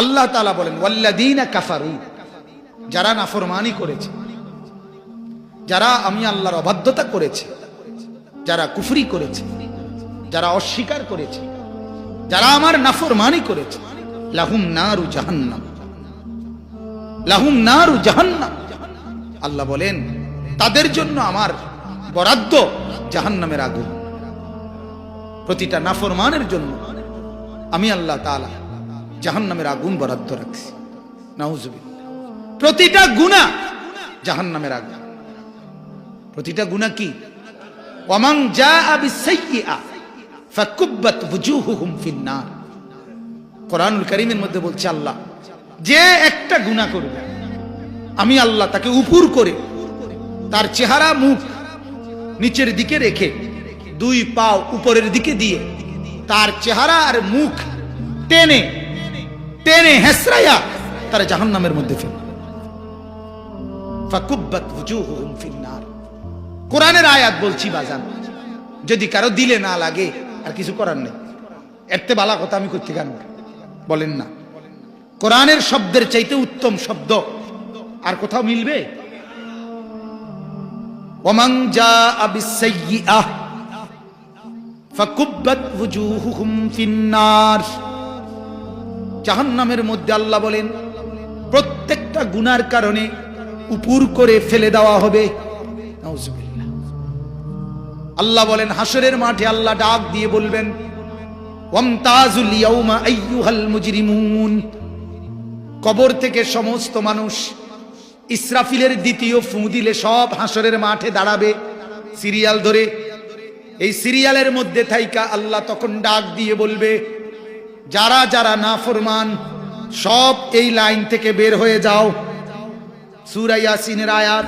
আল্লাহ তালা বলেন ওয়াল্লাদিনা কাফারু যারা নাফরমানি করেছে, যারা আমি আল্লাহর অবাধ্যতা করেছে, যারা কুফরি করেছে, যারা অস্বীকার করেছে, যারা আমার নাফরমানি করেছে, লাহুম নারু জাহান্নাম, লাহুম নারু জাহান্নাম। আল্লাহ বলেন, তাদের জন্য আমার বরাদ্দ জাহান্নামের আগুন। প্রতিটা নাফরমানের জন্য আমি আল্লাহ তাআলা জাহান্নামের আগুন বরাদ্দ রাখছি। নাউজুবিল্লাহ। প্রতিটা গুনাহ জাহান্নামের আগুন। প্রতিটা গুনাহ কি? ওয়ামান জাআ বিসাইয়্যিআ ফাকুব্বাত ওয়ুজুহুহুম ফিন্নার। কোরআনুল কারীমের মধ্যে বলছে আল্লাহ, যে একটা গুনাহ করবে, আমি আল্লাহ তাকে উপর করে তার চেহারা, মুখ নিচের দিকে রেখে দুই পাও উপরের দিকে দিয়ে তার চেহারা আর মুখ টেনে টেনে হেসরাইয়া তার জাহান্নামের মধ্যে ফেল। ফাকুব্বাত ওয়ুজুহুহুম ফিন্নার। কোরআনের আয়াত বলছি, বাজান, যদি কারও দিলে না লাগে, আর কিছু করার নেই। এরতে বালা কথা আমি করতে কেন বলেন না। কোরআনের শব্দের চাইতে উত্তম শব্দ আর কোথাও মিলবে? ওমান জা বিসাইয়্যিআহ ফাকুব্বাত ওয়ুজুহুহুম ফিন্নার। জাহান্নামের মধ্যে আল্লাহ বলেন, প্রত্যেকটা গুনার কারণে উপর করে ফেলে দেওয়া হবে। আল্লাহ বলেন হাসরের মাঠে আল্লাহ ডাক দিয়ে বলবেন কবর থেকে সমস্ত মানুষ ইসরাফিলের দ্বিতীয় ফু দিলে সব হাসরের মাঠে দাঁড়াবে সিরিয়াল ধরে। এই সিরিয়ালের মধ্যে থাইকা আল্লাহ তখন ডাক দিয়ে বলবে যারা যারা না ফরমান সব এই লাইন থেকে বের হয়ে যাও। সূরা ইয়াসিনের আয়াত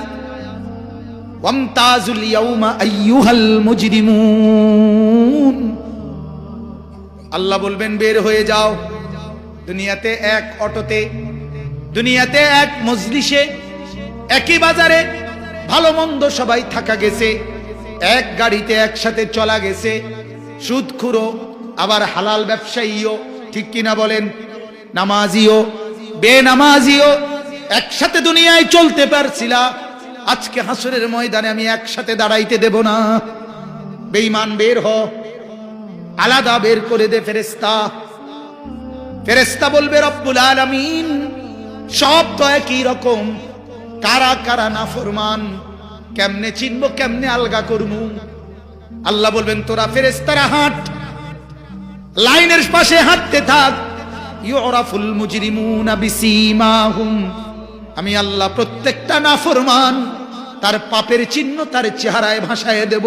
আল্লাহ বলবেন, বের হয়ে যাও। দুনিয়াতে এক অটোতে, দুনিয়াতে এক মজলিসে, একই বাজারে ভালো মন্দ সবাই থাকা গেছে। এক গাড়িতে একসাথে চলা গেছে। সুদখুরো আবার হালাল ব্যবসায়ীও ঠিক কিনা বলেন? নামাজিও, বেনামাজিও একসাথে দুনিয়ায় চলতে পারছিলা। আজকে হাসরের ময়দানে আমি একসাথে দাঁড়াইতে দেব না। বেঈমান বের হ, আলাদা বের করে দে ফেরেস্তা ফেরেস্তা বলবে, রব্বুল আলামিন, সব তো একই রকম। কারা কারা না ফরমান কেমনে চিনবো, কেমনে আলগা করমু আল্লাহ বলবেন, তোরা ফেরেস্তারা হাঁট লাইনের পাশে হাঁটতে থাক। ইউরাফুল মুজরিমুনা বিসীমাহুম। আমি আল্লাহ প্রত্যেকটা নাফরমান, তার পাপের চিহ্ন তার চেহারায় ভাসায় দেব।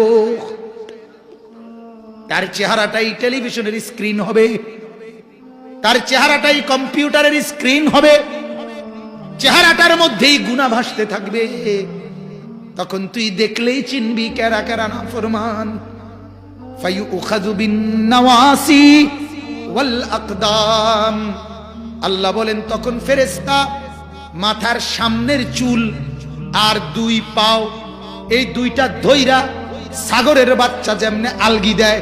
তার চেহারাটাই টেলিভিশনের স্ক্রিন হবে। তার চেহারাটাই কম্পিউটারের স্ক্রিন হবে। চেহারাটার মধ্যেই গুণা ভাসতে থাকবে। তখন তুই দেখলেই চিনবি কেরা কেরা না ফরমান আল্লাহ বলেন, তখন ফেরেশতা মাথার সামনের চুল আর দুই পাও, এই দুইটা ধইরা সাগরের বাচ্চা যেমনে আলগি দেয়,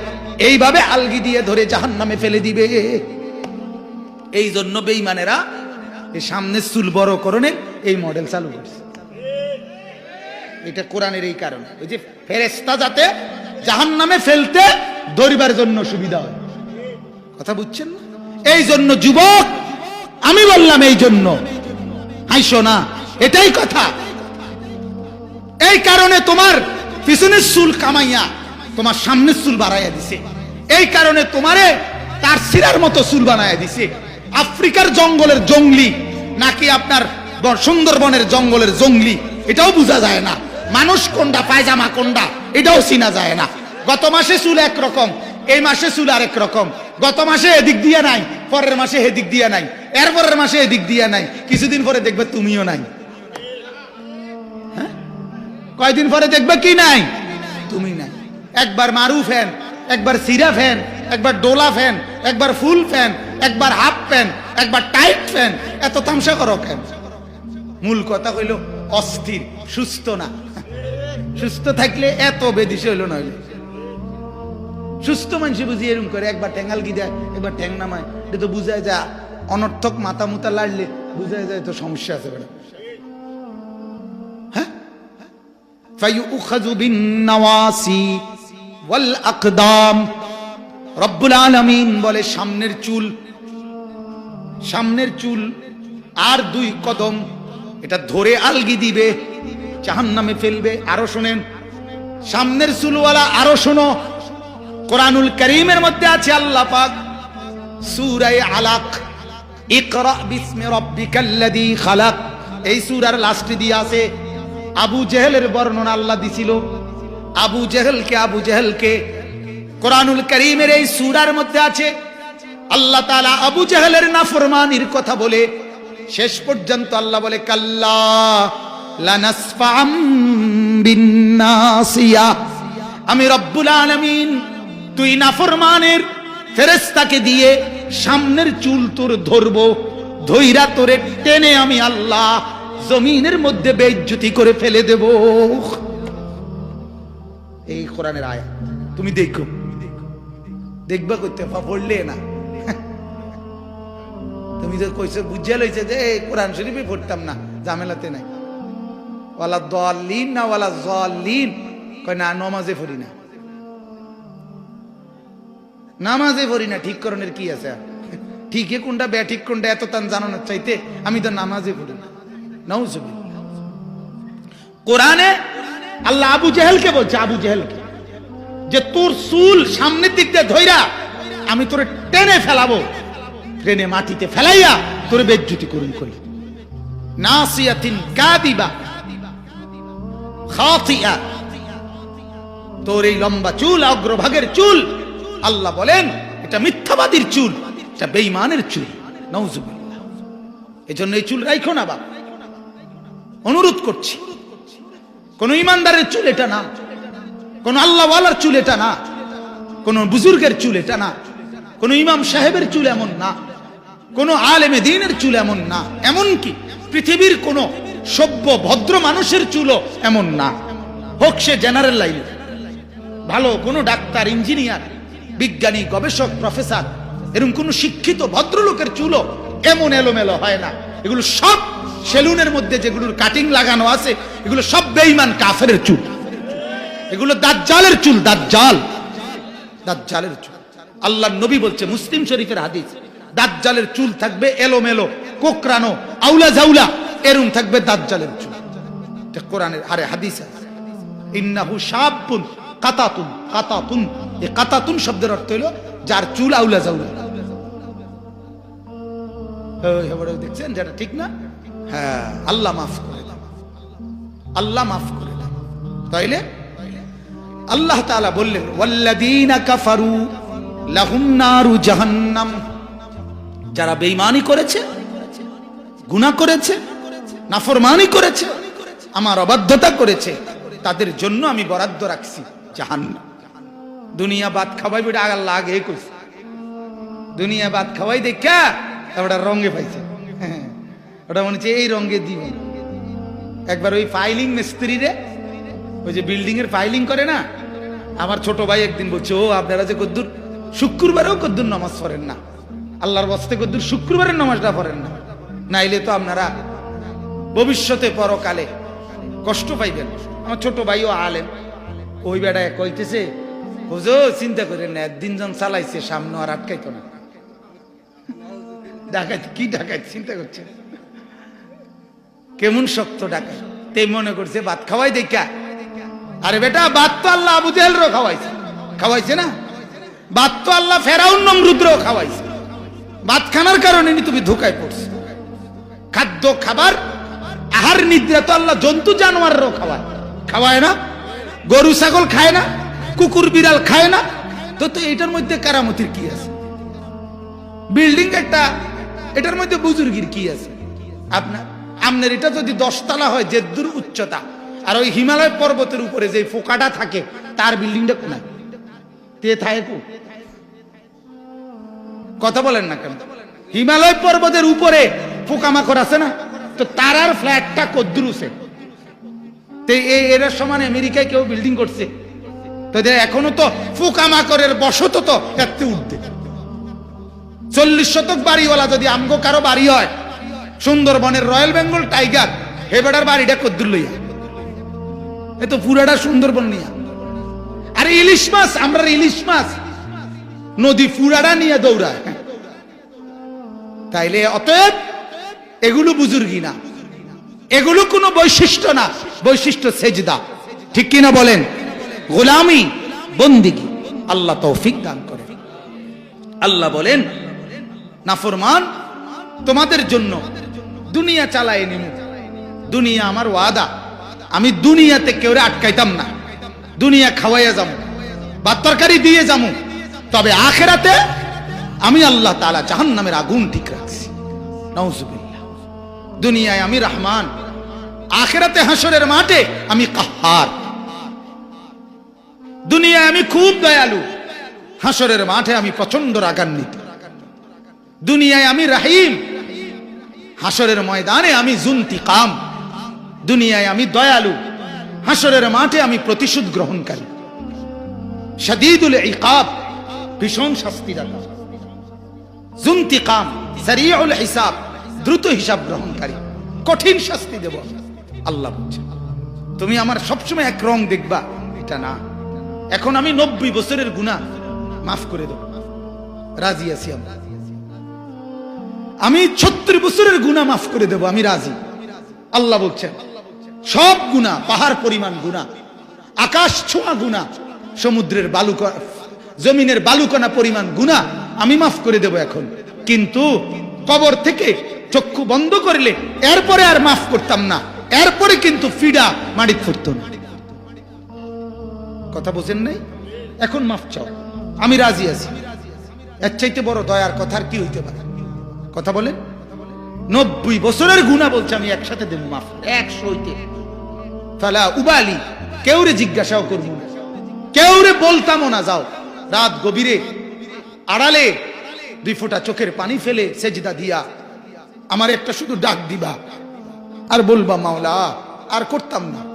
এইভাবে আলগি দিয়ে ধরে জাহান্নামে ফেলে দিবে। এই জন্য বেঈমানেরা এই সামনের চুল বড় করণের এই মডেল চালু করছে। এটা কোরআনের এই কারণে। ওই যে ফেরেস্তা যাতে জাহান নামে ফেলতে ধরিবার জন্য সুবিধা হয়। কথা বুঝছেন না? এই জন্য যুবক, আমি বললাম এই জন্য। হাইসো না এটাই কথা। এই কারণে তোমার পিছনের চুল কামাইয়া তোমার সামনের চুল বাড়াইয়া দিছে। এই কারণে তোমারে তার সিরার মতো চুল বানাইয়া দিছে। আফ্রিকার জঙ্গলের জঙ্গলি, নাকি আপনার সুন্দরবনের জঙ্গলের জঙ্গলি, এটাও বোঝা যায় না। মানুষ কোনটা, পায়জামা কোনটা? এটাও চিনা যায় না। গত মাসে চুল একরকম, এই মাসে চুল আরেক রকম। গত মাসে এদিক দিয়ে নাই, পরের মাসে এদিক দিয়ে নাই। এর পরের মাসে এদিক দিয়ে নাই, কিছুদিন পরে দেখবে তুমিও নাই। কয়দিন পরে দেখবে কি নাই? তুমি নাই। একবার মারু ফ্যান, একবার সিরা ফ্যান, একবার ডোলা ফ্যান, একবার ফুল ফ্যান, একবার হাফ ফ্যান, একবার টাইট ফ্যান। এত তামসা করো কেন? মূল কথা হইল অস্থির, সুস্থ না। সুস্থ থাকলে এত বেদিসে হইল নইলে সুস্থ মানুষ বুঝি এরকম করে, একবার ঠ্যাঙ্গাল কি দেয় একবার ঠ্যাং নামায়, এটা তো বুঝায় যা অনর্থক মাথা মুতা লাড়লে বুঝা যায় তো সমস্যা আছে বেটা হ্যাঁ? বলে, সামনের চুল সামনের চুল আর দুই কদম, এটা ধরে আলগি দিবে। জাহান্নামে ফেলবে। আরও শোনেন, সামনের চুলওয়ালা আরও শোনো। কোরআনুল করিমের মধ্যে আছে আল্লাহ পাক সূরায়ে আলাক। ইকরা বিসমি রাব্বিকাল্লাযী খালাক। এই সূরার লাস্টে দিয়ে আছে, আবু জেহেলের বর্ণনা আল্লাহ দিছিল। আবু জেহেলকে আবু জেহেলকে কোরআনুল করিমের এই সূরার মধ্যে আছে। আল্লাহ তাআলা আবু জেহেলের নাফরমানির কথা বলে, শেষ পর্যন্ত আল্লাহ বলে, কাল্লা আমি রব্বুল আলামিন তুই নাফরমানের ফেরেস্তাকে দিয়ে সামনের চুল তোর ধরবো ধৈরা তোরে টেনে আমি আল্লাহ জমিনের মধ্যে বেজ্জুতি করে ফেলে দেব। এই কোরআনের আয়া তুমি দেখো। দেখবা করতে পড়লে না? তুমি তো কইছো, বুঝিয়া লইছে যে কোরআন শরীফে পড়তাম না, ঝামেলাতে নাই। ওয়ালা দলিন না ওয়ালা জলিন? কয়, না, নমাজে পড়ি না। নামাজে পড়ি না, ঠিক করণের কি আছে? ঠিকই কোনটা বে ঠিক কোনটা এত তান জানানোর চাইতে আমি তো নামাজে পড়ি না। নাউজুবিল্লাহ। কোরআনে আল্লাহ আবু জেহেলকে বলছে, আবু জেহেলকে, যে তোর চুল সামনের দিক দিয়ে ধইরা আমি তোরে টেনে ফেলাবো। ট্রেনে মাটিতে ফেলাইয়া তোরে বেজ্জুতি করুন করি। নাসিয়াতিন কাদিবা। খাতিয়া। তোর এই লম্বা চুল, অগ্রভাগের চুল। আল্লাহ বলেন, এটা মিথ্যাবাদীর চুল, এটা বেঈমানের চুল। নওজুবিল্লাহ এজন্য এই চুল রাইখো না বাপ। অনুরোধ করছি, কোন ইমানদারের চুল এটা না, কোন আল্লাহওয়ালার চুল এটা না, কোন বুজুর্গের চুল এটা না, কোন ইমাম সাহেবের চুল এমন না, কোন আলেমে দিনের চুল এমন না এমন কি পৃথিবীর কোন সভ্য ভদ্র মানুষের চুলও এমন না। হোক সে জেনারেল লাইন ভালো কোনো ডাক্তার ইঞ্জিনিয়ার বিজ্ঞানী, গবেষক প্রফেসর এরকম কোন শিক্ষিত ভদ্রলোকের চুলও এমন এলোমেলো হয় না। এগুলো সব সেলুনের মধ্যে যেগুলোর কাটিং লাগানো আছে, এগুলো সব বেইমান কাফের চুল। এগুলো দাজ্জালের চুল, দাজ্জাল। দাজ্জালের চুল। আল্লাহ নবী বলছে, মুসলিম শরীফের হাদিস, দাজ্জালের চুল থাকবে এলোমেলো কোকরানো আউলা জাউলা এরম থাকবে দাজ্জালের চুল। কোরআনের আরে হাদিস ইন্নাহু শাবুন কাতাতুন কাতাতুন। এই কাতাতুন শব্দের অর্থ হলো যার চুল আউলা জাউলা। ওই এবারে দেখছেন যেটা ঠিক না? হ্যাঁ আল্লাহ মাফ করে আল্লাহ মাফ করে তাইলে? আল্লাহ তাআলা বললেন, ওয়াল্লাযীনা কাফারু লাহুম নারু জাহান্নাম। যারা বেঈমানি করেছে, গুনাহ করেছে নাফরমানি করেছে, আমার অবাধ্যতা করেছে, তাদের জন্য আমি বরাদ্দ রাখছি জাহান্নাম। দুনিয়া ভাত খাওয়াই বেটা আগার লাগে কইছে। দুনিয়া ভাত খাওয়াই দেখা ওটা রঙে পাইছে। ওটা মনে হচ্ছে এই রঙে দিব। একবার ওই ফাইলিং মিস্ত্রি রে, ওই যে বিল্ডিং এর ফাইলিং করে না, আমার ছোট ভাই একদিন বলছে, ও, আপনারা যে কদ্দুর, শুক্রবারেও কদ্দুর নামাজ পড়েন না। আল্লাহর বস্তে কদ্দুর শুক্রবারের নামাজটা পড়েন না। নাইলে তো আপনারা ভবিষ্যতে পরকালে কষ্ট পাইবেন। আমার ছোট ভাইও আলেম। ওই বেড়ায় কইতেছে হুজো চিন্তা করেন না একদিন জন চালাইছে, সামনে আর আটকাইতো না। ডাকাত কি ডাকাত চিন্তা করছে কেমন শক্ত ডাকাত তে মনে করছে, ভাত খাওয়াই দেখা। আরে বেটা, ভাত তো আল্লাহ আবু জেহেলরও খাওয়াইছে। খাওয়াইছে না? ভাত তো আল্লাহ ফেরাউন নমরুদ্রও খাওয়াইছে। ভাত খানার কারণে তুমি ধোকায় পড়ছো। খাদ্য, খাবার আহার নিদ্রা তো আল্লাহ জন্তু জানোয়ারও খাওয়ায়। খাওয়ায় না? গরু, ছাগল খায় না? কুকুর, বিড়াল খায় না? তো তো এটার মধ্যে কারামতির কি আছে? বিল্ডিং একটা, এটার মধ্যে বুজুর্গির কি আছে? আপনার আপনার এটা যদি দশতলা হয় যে দূর উচ্চতা, আর ওই হিমালয় পর্বতের উপরে যে ফোকাটা থাকে, তার বিল্ডিংটা কোনায় তে থাকে? কথা বলেন না কেন? হিমালয় পর্বতের উপরে পোকামাকড় আছে না? তো তারার ফ্ল্যাটটা কদ্রুসে তো এর সমান আমেরিকায় কেউ বিল্ডিং করছে। তো এখনও তো পোকামাকড়ের বসত তো এতে উঠতে চল্লিশ শতক বাড়িওয়ালা যদি আমগো কারও বাড়ি হয়, সুন্দরবনের রয়্যাল বেঙ্গল টাইগার হে বেটার বাড়িটা কদ্দুর লইয়া। এ তো পুরাটা সুন্দরবন নিয়া। আরে ইলিশ মাছ, আমরা ইলিশ মাছ, নদী ফুরাটা নিয়ে দৌড়ায়। তাইলে অতএব এগুলো বুজুর্গি না। এগুলো কোনো বৈশিষ্ট্য না। বৈশিষ্ট্য সেজদা। ঠিক কিনা বলেন? গোলামি, বন্দিগি। আল্লাহ তৌফিক দান করেন আল্লাহ বলেন, নাফরমান, তোমাদের জন্য দুনিয়া চালায় নিমু। দুনিয়া আমার ওয়াদা। আমি দুনিয়াতে কেউ আটকাইতাম না। দুনিয়া খাওয়াইয়া যাব বা তরকারি দিয়ে যাব তবে আখেরাতে আমি আল্লাহ তালা জাহান নামের আগুন ঠিক রাখছি। নওজুবিল্লাহ দুনিয়ায় আমি রহমান, আখেরাতে হাসরের মাঠে আমি কাহার। দুনিয়ায় আমি খুব দয়ালু হাসরের মাঠে আমি প্রচণ্ড রাগান্বিত। দুনিয়ায় আমি রাহিম হাসরের ময়দানে আমি জুন্তি কাম দুনিয়ায় আমি দয়ালু হাসরের মাঠে আমি প্রতিশোধ গ্রহণকারী। শদীদুল ইকাব, ভীষণ শাস্তিদাতা। জুন্তি কাম সারিউল হিসাব দ্রুত হিসাব গ্রহণকারী। কঠিন শাস্তি দেব। আল্লাহ তুমি আমার সবসময় এক রং দেখবা, এটা না। এখন আমি নব্বই বছরের গুণা মাফ করে দেব। রাজি আছি আমরা। আমি ছত্রিশ বছরের গুণা মাফ করে দেব, আমি রাজি। আল্লাহ বলছেন, সব গুণা পাহাড় পরিমাণ গুণা আকাশ ছোঁয়া গুণা সমুদ্রের বালুকা, জমিনের বালুকণা পরিমাণ গুণা আমি মাফ করে দেব এখন। কিন্তু কবর থেকে চক্ষু বন্ধ করলে এরপরে আর মাফ করতাম না। এরপরে কিন্তু ফিডা মাড়ি ফুটত না। কথা বোঝেন নাই? এখন মাফ চাও। আমি রাজি আছি। এর চাইতে বড় দয়ার কথার কি হইতে পারে? কথা বলেন। নব্বই বছরের গুণা বলছে আমি একসাথে দেব মাফ। একশো হইতে। ফালা উবালি কেউরে জিজ্ঞাসাও করব না। কেউরে বলতামও না যাও। রাত গভীরে আড়ালে দুই ফোঁটা চোখের পানি ফেলে সেজদা দিয়া আমার একটা শুধু ডাক দিবা। আর বলবা, মাওলা, আর করতাম না।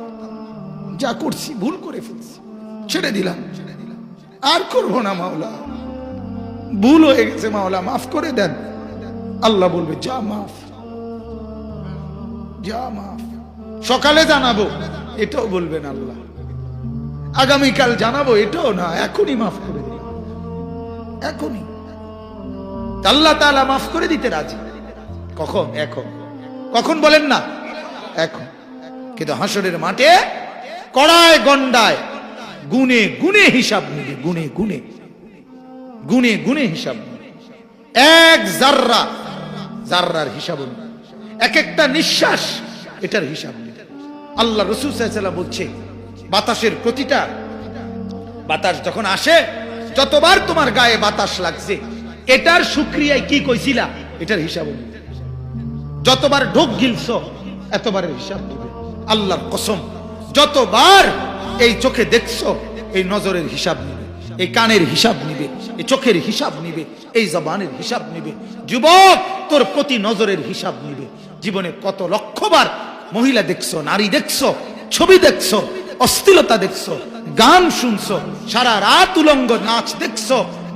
যা করছি, ভুল করে ফেলছি। ছেড়ে দিলাম। আর করব না, মাওলা। ভুল হয়ে গেছে, মাওলা, মাফ করে দেন। আল্লাহ বলবে, যা মাফ। যা মাফ। সকালে জানাব, এটাও বলবেন আল্লাহ। আগামীকাল জানাব, এটাও না, এখনই মাফ করে দিন। এখনই। আল্লাহ তালা মাফ করে দিতে রাজি। কখন? এখন। কখন বলেন না? এখন। কিন্তু হাসরের মাঠে কড়ায়, গন্ডায়, গুনে গুনে হিসাব নিবে, গুনে গুনে। গুনে গুনে হিসাব এক জাররা, জাররার হিসাব এক একটা নিঃশ্বাস এটার হিসাব নিবে। আল্লাহ রসুল সাল্লাম বলছে, বাতাসের প্রতিটা, বাতাস যখন আসে, যতবার তোমার গায়ে বাতাস লাগছে, এটার সুক্রিয়ায় কি কইছিলা? এটার হিসাব নিবে। যতবার ঢোক গিলছ, এতবারের হিসাব দিবে। আল্লাহর কসম, যতবার এই চোখে দেখছ, এই নজরের হিসাব নিবে, এই কানের হিসাব নিবে, এই চোখের হিসাব নিবে, এই জবানের হিসাব নিবে। যুবক, তোর প্রতি নজরের হিসাব নিবে। জীবনে কত লক্ষবার মহিলা দেখছ, নারী দেখছ, ছবি দেখছ অস্থিরতা দেখছ, গান শুনছো, সারা রাত উলঙ্গ নাচ দেখছ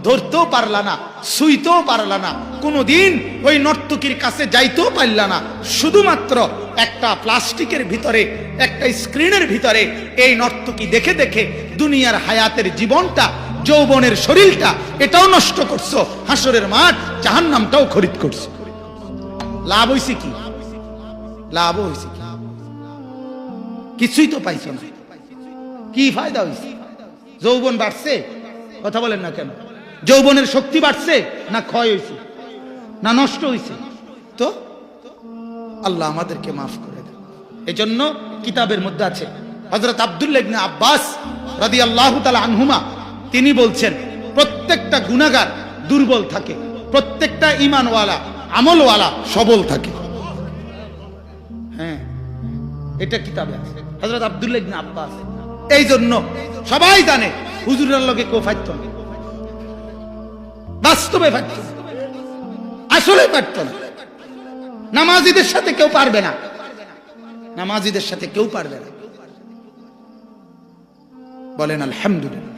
ধরতেও পারলা না, শুইতেও পারলা না, কোনোদিন ওই নর্তকীর কাছে যাইতেও পারলা না। শুধুমাত্র একটা প্লাস্টিকের ভিতরে, একটা স্ক্রিনের ভিতরে এই নর্তকী দেখে দেখে দুনিয়ার হায়াতের জীবনটা, যৌবনের শরীরটা, এটাও নষ্ট করছ, হাসরের মাঠ জাহান নামটাও খরিদ করছ। লাভ হইছে কি? লাভ হইছে কি? কিছুই তো পাইছো না। কি ফায়দা হইছে? যৌবন বাড়ছে? কথা বলেন না কেন? যৌবনের শক্তি বাড়ছে, না ক্ষয় হয়েছে না নষ্ট হয়েছে তো আল্লাহ আমাদেরকে মাফ করে এই জন্য কিতাবের মধ্যে আছে হজরত আবদুল্লাহ ইবনে আব্বাস রাদি আল্লাহ আনহুমা, তিনি বলছেন, প্রত্যেকটা গুনাগার দুর্বল থাকে, প্রত্যেকটা ইমানওয়ালা আমলওয়ালা সবল থাকে। হ্যাঁ এটা কিতাবে আছে হজরত আবদুল্লাহ ইবনে আব্বাস। এই জন্য সবাই জানে, হুজুরের লগে কেউ না। বাস্তবে পারত। আসলে পারত না। নামাজিদের সাথে কেউ পারবে না। নামাজিদের সাথে কেউ পারবে না। বলেন আলহামদুলিল্লাহ।